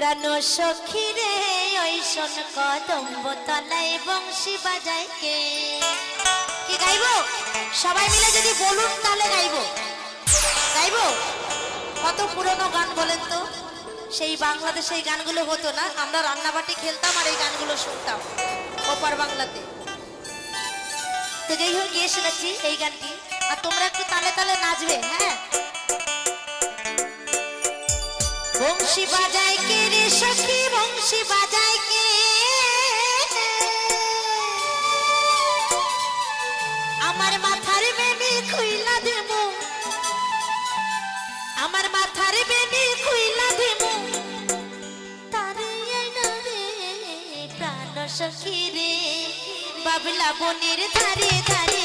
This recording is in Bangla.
প্রাণ সখী রে, ওই শোন কদম্ব তলায় বংশী বাজায় কে? কি গাইবো? সবাই মিলে যদি বলুন তাহলে গাইবো। গাইবো? কত পুরনো গান বলেন তো। সেই বাংলাদেশে এই গানগুলো হতো না, আমরা রান্নাবাটি খেলতাম আর এই গানগুলো শুনতাম ওপার বাংলাতে। তো যাই হোক, গিয়ে শুনেছি এই গানটি। আর তোমরা একটু তালে তালে নাচবে হ্যাঁ? বংশী বাজায় কে রে সখী, বংশী বাজায় কে আমার মাথার বেনি খুইলা দেব। আমার মাথার বেনি খুইলা দেব। তারে রে প্রাণ সখী রে। বাবলা বনের ধারে ধারে